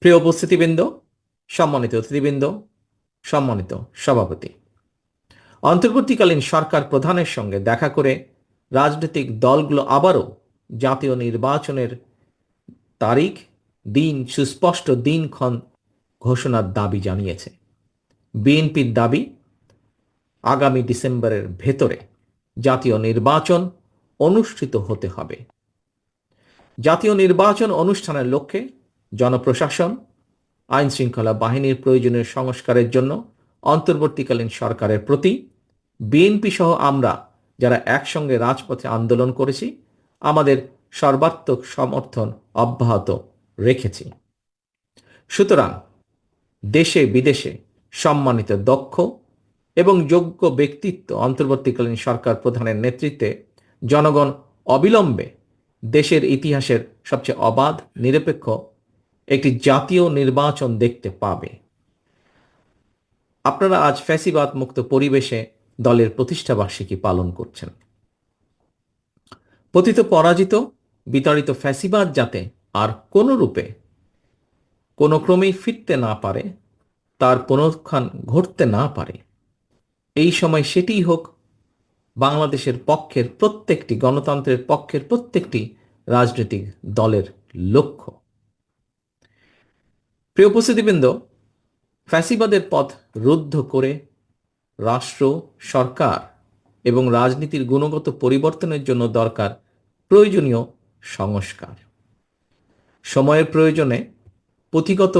প্রিয় উপস্থিতিবৃন্দ, সম্মানিত অতিথিবৃন্দ, সম্মানিত সভাপতি। অন্তর্বর্তীকালীন সরকার প্রধানের সঙ্গে দেখা করে রাজনৈতিক দলগুলো আবারও জাতীয় নির্বাচনের তারিখ, দিন, সুস্পষ্ট দিনক্ষণ ঘোষণার দাবি জানিয়েছে। বিএনপির দাবি, আগামী ডিসেম্বরের ভেতরে জাতীয় নির্বাচন অনুষ্ঠিত হতে হবে। জাতীয় নির্বাচন অনুষ্ঠানের লক্ষ্যে জনপ্রশাসন আইন শৃঙ্খলা বাহিনীর প্রয়োজনীয় সংস্কারের জন্য অন্তর্বর্তীকালীন সরকারের প্রতি, বিএনপি সহ আমরা যারা একসঙ্গে রাজপথে আন্দোলন করেছি, আমাদের সর্বাত্মক সমর্থন অব্যাহত রেখেছি। সুতরাং দেশে বিদেশে সম্মানিত দক্ষ এবং যোগ্য ব্যক্তিত্ব অন্তর্বর্তীকালীন সরকার প্রধানের নেতৃত্বে জনগণ অবিলম্বে দেশের ইতিহাসের সবচেয়ে অবাধ, নিরপেক্ষ একটি জাতীয় নির্বাচন দেখতে পাবে। আপনারা আজ ফ্যাসিবাদ মুক্ত পরিবেশে দলের প্রতিষ্ঠা বার্ষিকী পালন করছেন। পতিত পরাজিত, বিতাড়িত ফ্যাসিবাদ যাতে আর কোনো রূপে কোনো ক্রমেই ফিরতে না পারে, তার পুনরুত্থান ঘটতে না পারে, এই সময় সেটিই হোক বাংলাদেশের পক্ষের প্রত্যেকটি, গণতন্ত্রের পক্ষের প্রত্যেকটি রাজনৈতিক দলের লক্ষ্য। প্রিয় উপস্থিতিবৃন্দ, ফ্যাসিবাদের পথ রুদ্ধ করে রাষ্ট্র, সরকার এবং রাজনীতির গুণগত পরিবর্তনের জন্য দরকার প্রয়োজনীয় সংস্কার। সময়ের প্রয়োজনে পুঁথিগত,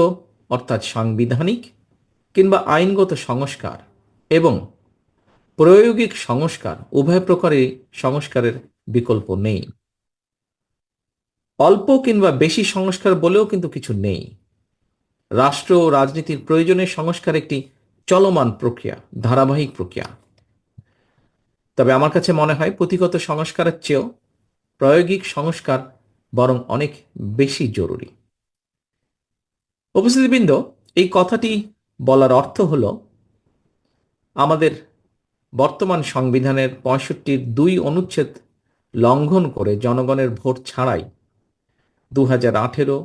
অর্থাৎ সাংবিধানিক কিংবা আইনগত সংস্কার এবং প্রায়োগিক সংস্কার, উভয় প্রকারের সংস্কারের বিকল্প নেই। অল্প কিংবা বেশি সংস্কার বলেও কিন্তু কিছু নেই। রাষ্ট্র ও রাজনীতির প্রয়োজনে সংস্কার একটি চলমান প্রক্রিয়া, ধারাবাহিক প্রক্রিয়া। তবে আমার কাছে মনে হয় পুঁথিগত সংস্কারের চেয়েও প্রায়োগিক সংস্কার বরং অনেক বেশি জরুরি। উপস্থিতিবৃন্দ, এই কথাটি বলার অর্থ হল, আমাদের বর্তমান সংবিধানের পঁয়ষট্টির দুই অনুচ্ছেদ লঙ্ঘন করে জনগণের ভোট ছাড়াই দু হাজার আঠেরো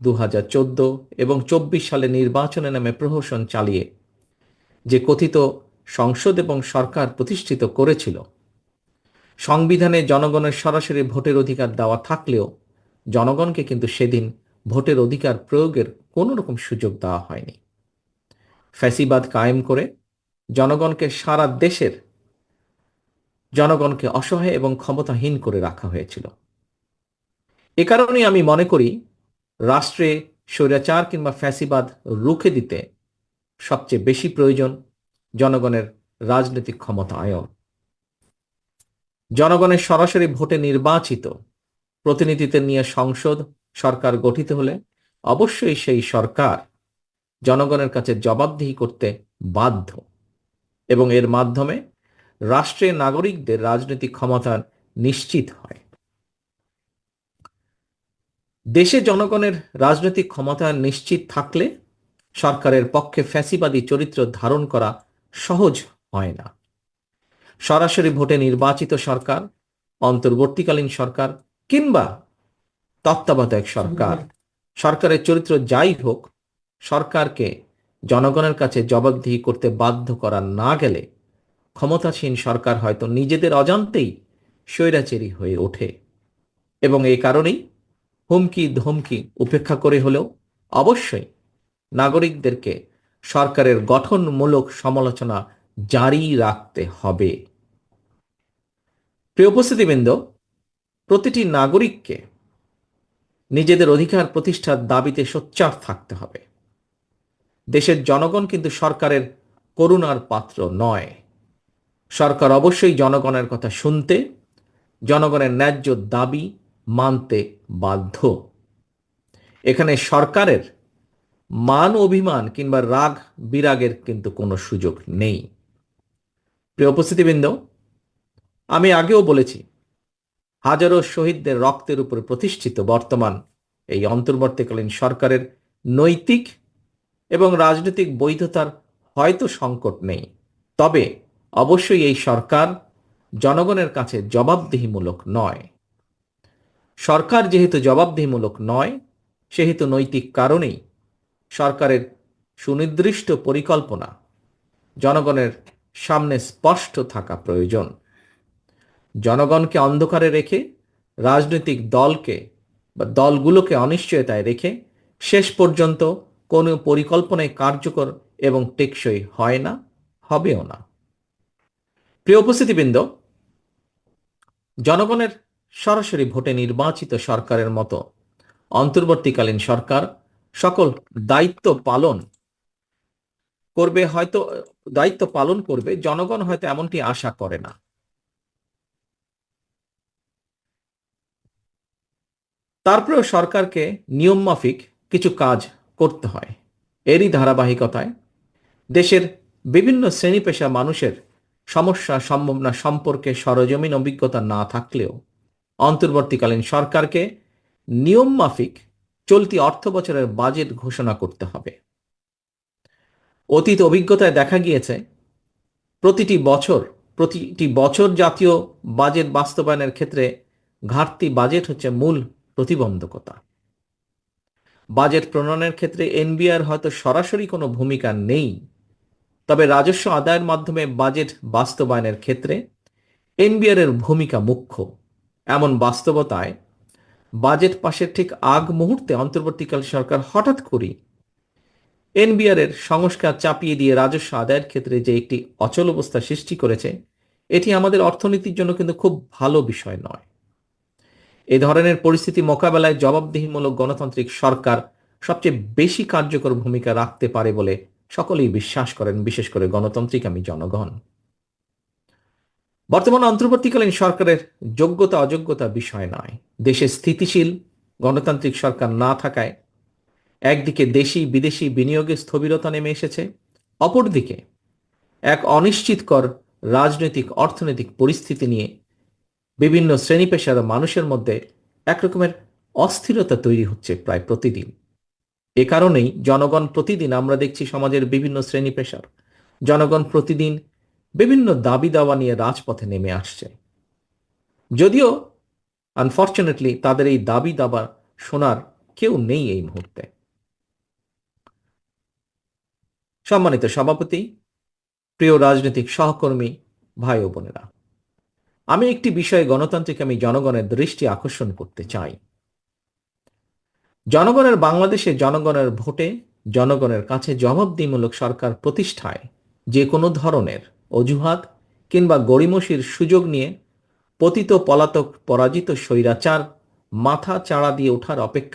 দু হাজার চোদ্দ এবং চব্বিশ সালে নির্বাচনে নামে প্রহসন চালিয়ে যে কথিত সংসদ এবং সরকার প্রতিষ্ঠিত করেছিল, সংবিধানে জনগণের সরাসরি ভোটের অধিকার দেওয়া থাকলেও জনগণকে কিন্তু সেদিন ভোটের অধিকার প্রয়োগের কোনো রকম সুযোগ দেওয়া হয়নি। ফ্যাসিবাদ কায়েম করে জনগণকে সারা দেশের জনগণকে অসহায় এবং ক্ষমতাহীন করে রাখা হয়েছিল। এ কারণেই আমি মনে করি, রাষ্ট্রে স্বৈরাচার কিংবা ফ্যাসিবাদ রুখে দিতে সবচেয়ে বেশি প্রয়োজন জনগণের রাজনৈতিক ক্ষমতায়ন জনগণের সরাসরি ভোটে নির্বাচিত প্রতিনিধিত্ব নিয়ে সংসদ, সরকার গঠিত হলে অবশ্যই সেই সরকার জনগণের কাছে জবাবদিহি করতে বাধ্য। এবং এর মাধ্যমে রাষ্ট্রের নাগরিকদের রাজনৈতিক ক্ষমতা নিশ্চিত হয়। দেশে জনগণের রাজনৈতিক ক্ষমতা নিশ্চিত থাকলে সরকারের পক্ষে ফ্যাসিবাদী চরিত্র ধারণ করা সহজ হয় না। সরাসরি ভোটে নির্বাচিত সরকার, অন্তর্বর্তীকালীন সরকার কিংবা তত্ত্বাবধায়ক সরকার, সরকারের চরিত্র যাই হোক, সরকারকে জনগণের কাছে জবাবদিহি করতে বাধ্য করা না গেলে ক্ষমতাসীন সরকার হয়তো নিজেদের অজান্তেই স্বৈরাচেরী হয়ে ওঠে। এবং এই কারণেই হুমকি ধমকি উপেক্ষা করে হলেও অবশ্যই নাগরিকদেরকে সরকারের গঠনমূলক সমালোচনা জারি রাখতে হবে। প্রিয় উপস্থিতিবৃন্দ, প্রতিটি নাগরিককে নিজেদের অধিকার প্রতিষ্ঠার দাবিতে সোচ্চার থাকতে হবে। দেশের জনগণ কিন্তু সরকারের করুণার পাত্র নয়। সরকার অবশ্যই জনগণের কথা শুনতে, জনগণের ন্যায্য দাবি মানতে বাধ্য। এখানে সরকারের মান অভিমান কিংবা রাগ বিরাগের কিন্তু কোনো সুযোগ নেই। প্রিয় উপস্থিতিবৃন্দ, আমি আগেও বলেছি, হাজারো শহীদদের রক্তের উপর প্রতিষ্ঠিত বর্তমান এই অন্তর্বর্তীকালীন সরকারের নৈতিক এবং রাজনৈতিক বৈধতার হয়তো সংকট নেই। তবে অবশ্যই এই সরকার জনগণের কাছে জবাবদিহিমূলক নয়। সরকার যেহেতু জবাবদিহিমূলক নয়, সেহেতু নৈতিক কারণেই সরকারের সুনির্দিষ্ট পরিকল্পনা জনগণের সামনে স্পষ্ট থাকা প্রয়োজন। জনগণকে অন্ধকারে রেখে, রাজনৈতিক দলকে বা দলগুলোকে অনিশ্চয়তায় রেখে শেষ পর্যন্ত কোনো পরিকল্পনায় কার্যকর এবং টেকসই হয় না, হবেও না। প্রিয় উপস্থিতিবৃন্দ, জনগণের সরাসরি ভোটে নির্বাচিত সরকারের মতো অন্তর্বর্তীকালীন সরকার সকল দায়িত্ব পালন করবে হয়তো, দায়িত্ব পালন করবে, জনগণ হয়তো এমনটি আশা করে না। তারপরেও সরকারকে নিয়ম মাফিক কিছু কাজ করতে হয়। এরই ধারাবাহিকতায় দেশের বিভিন্ন শ্রেণি পেশা মানুষের সমস্যা সম্ভাবনা সম্পর্কে সরজমিন অভিজ্ঞতা না থাকলেও অন্তর্বর্তীকালীন সরকারকে নিয়ম মাফিক চলতি অর্থ বছরের বাজেট ঘোষণা করতে হবে। অতীত অভিজ্ঞতায় দেখা গিয়েছে, প্রতিটি বছর প্রতিটি বছর জাতীয় বাজেট বাস্তবায়নের ক্ষেত্রে ঘাটতি বাজেট হচ্ছে মূল প্রতিবন্ধকতা। বাজেট প্রণয়নের ক্ষেত্রে এনবিআর হয়তো সরাসরি কোনো ভূমিকা নেই। তবে রাজস্ব আদায়ের মাধ্যমে বাজেট বাস্তবায়নের ক্ষেত্রে এনবিআর এর ভূমিকা মুখ্য। এমন বাস্তবতায় বাজেট পাশের ঠিক আগ মুহূর্তে অন্তর্বর্তীকাল সরকার হঠাৎ করেই এনবিআর এর সংস্কার চাপিয়ে দিয়ে রাজস্ব আদায়ের ক্ষেত্রে যে একটি অচল অবস্থা সৃষ্টি করেছে, এটি আমাদের অর্থনীতির জন্য কিন্তু খুব ভালো বিষয় নয়। এ ধরনের পরিস্থিতি মোকাবেলায় জবাবদিহিমূলক গণতান্ত্রিক সরকার সবচেয়ে বেশি কার্যকর ভূমিকা রাখতে পারে বলে সকলেই বিশ্বাস করেন, বিশেষ করে গণতান্ত্রিক আমি জনগণ। বর্তমান অন্তর্বর্তীকালীন সরকারের যোগ্যতা, অযোগ্যতা বিষয় নয়। দেশে স্থিতিশীল গণতান্ত্রিক সরকার না থাকায় একদিকে দেশি বিদেশি বিনিয়োগে স্থবিরতা নেমে এসেছে, অপরদিকে এক অনিশ্চিতকর রাজনৈতিক, অর্থনৈতিক পরিস্থিতি নিয়ে বিভিন্ন শ্রেণি পেশার মানুষের মধ্যে একরকমের অস্থিরতা তৈরি হচ্ছে প্রায় প্রতিদিন। এ কারণেই জনগণ প্রতিদিন আমরা দেখছি সমাজের বিভিন্ন শ্রেণি পেশার জনগণ প্রতিদিন বিভিন্ন দাবি দাওয়া নিয়ে রাজপথে নেমে আসছে। যদিও আনফর্চুনেটলি তাদের এই দাবি দাবা শোনার কেউ নেই এই মুহূর্তে। সম্মানিত সভাপতি, প্রিয় রাজনৈতিক সহকর্মী, ভাই ও বোনেরা আমি একটি বিষয়ে গণতান্ত্রিক আমি জনগণের দৃষ্টি আকর্ষণ করতে চাই। জনগণের বাংলাদেশে জনগণের ভোটে জনগণের কাছে জবাবদিমূলক সরকার প্রতিষ্ঠায় যে কোনো ধরনের অজুহাত কিংবা গড়িমসির সুযোগ নিয়ে পতিত পলাতক পরাজিত স্বৈরাচার মাথা চাড়া দিয়ে ওঠার অপেক্ষা